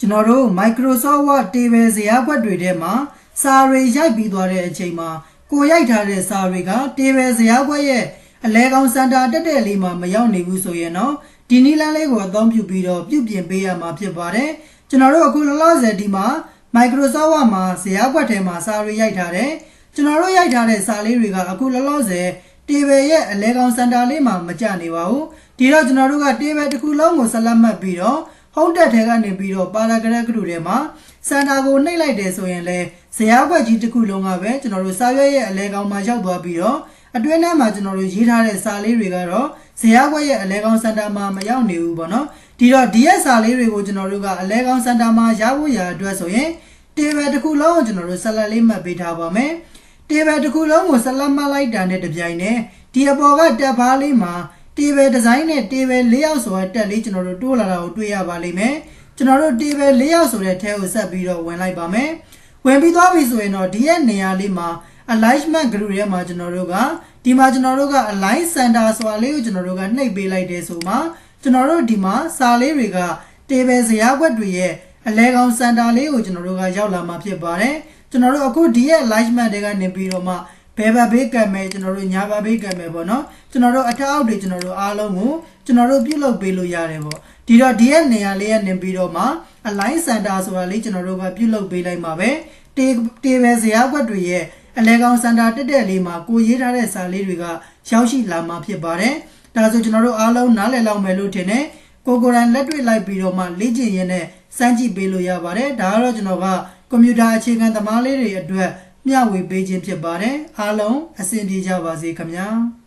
ကျွန်တော်တို့ Microsoft Word table ဇယားကွက်တွေထဲမှာစာတွေရိုက်ပြီးသွားတဲ့အချိန်မှာကိုရိုက်ထားတဲ့စာတွေက table ဇယားကွက်ရဲ့အလဲကောင်စင်တာတက်တဲ့လေးမှာမရောက်နေဘူးဆိုရင်တော့ဒီနည်းလမ်းလေးကိုအသုံးပြုပြီးတော့ပြုပြင်ပေးရမှာဖြစ်ပါတယ်ကျွန်တော်တို့အခုလောလောဆယ်ဒီမှာ Microsoft Word မှာဇယားကွက်ထဲမှာစာတွေရိုက်ထားတယ်ကျွန်တော်တို့ရိုက်ထားတဲ့စာလေးတွေကအခုလောလောဆယ် table ရဲ့အလဲကောင်စင်တာလေးမှာမကျနေပါဘူးဒီတော့ကျွန်တော်တို့က table တစ်ခုလုံးကိုဆက်လက်မှတ်ပြီးတော့ ဟုတ်တက်ထဲကနေပြီးတော့ပါရာဂရက်ဂရုထဲမှာစင်တာကိုနှိပ်လိုက်တယ်ဆိုရင်လည်းဇယားကွက်ကြီးတစ်ခုလုံးကပဲကျွန်တော်တို့စာရွက်ရဲ့အလဲကောင်မှာရောက်သွားပြီးတော့အတွင်းထဲမှာကျွန်တော်တို့ရေးထားတဲ့စာလေးတွေကတော့ဇယားကွက်ရဲ့အလဲကောင်စင်တာမှာမရောက်နေဘူးပေါ့နော်ဒီတော့ဒီရဲ့စာလေးတွေကိုကျွန်တော်တို့ကအလဲကောင်စင်တာမှာရဖို့ရအတွက်ဆိုရင် table တစ်ခုလုံးကိုကျွန်တော်တို့ဆက်လက်လေးမှတ်ပေးထားပါမယ် table တစ်ခုလုံးကိုဆက်လက်မှတ်လိုက်တာနဲ့တပြိုင်နက်ဒီအပေါ်ကတက်ဘားလေးမှာ table design နဲ့ table layout ဆိုတဲ့တက်လေးကျွန်တော်တို့တိုးလာတာကိုတွေ့ရပါလိမ့်မယ်ကျွန်တော်တို့ table layout ဆိုတဲ့ထဲကိုဆက်ပြီးတော့ဝင်လိုက်ပါမယ်ဝင်ပြီးသွားပြီဆိုရင်တော့ဒီရဲ့နေရာလေးမှာ alignment group ထဲမှာကျွန်တော်တို့ကဒီမှာကျွန်တော်တို့က align center ဆိုတာလေးကိုကျွန်တော်တို့ကနှိပ်ပေးလိုက်တယ်ဆိုမှကျွန်တော်တို့ဒီမှာစာလေးတွေက table ဇယားကွက်တွေရဲ့အလဲကောင် center လေးကိုကျွန်တော်တို့ကရောက်လာမှာဖြစ်ပါတယ်ကျွန်တော်တို့အခုဒီရဲ့ alignment တွေကနေပြီးတော့မှ ဘယ်ဘက်ဘေးကံမယ်ကျွန်တော်တို့ညာဘက်ဘေးကံမယ်ပေါ့နော်ကျွန်တော်တို့အထောက်အောက်တွေကျွန်တော်တို့အားလုံးကိုကျွန်တော်တို့ပြုလုပ်ပေးလို့ရတယ်ပေါ့ဒီတော့ဒီရဲ့နေရာလေးကနေပြီးတော့မှ align center ဆိုတာလေးကျွန်တော်တို့ကပြုလုပ်ပေးလိုက်မှာပဲ table ဇယားကွက်တွေရဲ့အလဲကောင်စင်တာတက်တက်လေးမှာကိုရေးထားတဲ့စာလေးတွေကရောက်ရှိလာမှာဖြစ်ပါတယ်။ဒါဆိုကျွန်တော်တို့အားလုံးနားလည်လောက်မယ်လို့ထင်တယ်။ကိုကိုရန်လက်တွေ့လိုက်ပြီးတော့မှလေ့ကျင့်ရင်းနဲ့စမ်းကြည့်ပေးလို့ရပါတယ်။ဒါကတော့ကျွန်တော်ကကွန်ပျူတာအခြေခံသမားလေးတွေအတွက် မျှဝေပေးခြင်းဖြစ်ပါတယ်။အားလုံးအဆင်ပြေကြပါစေခင်ဗျာ။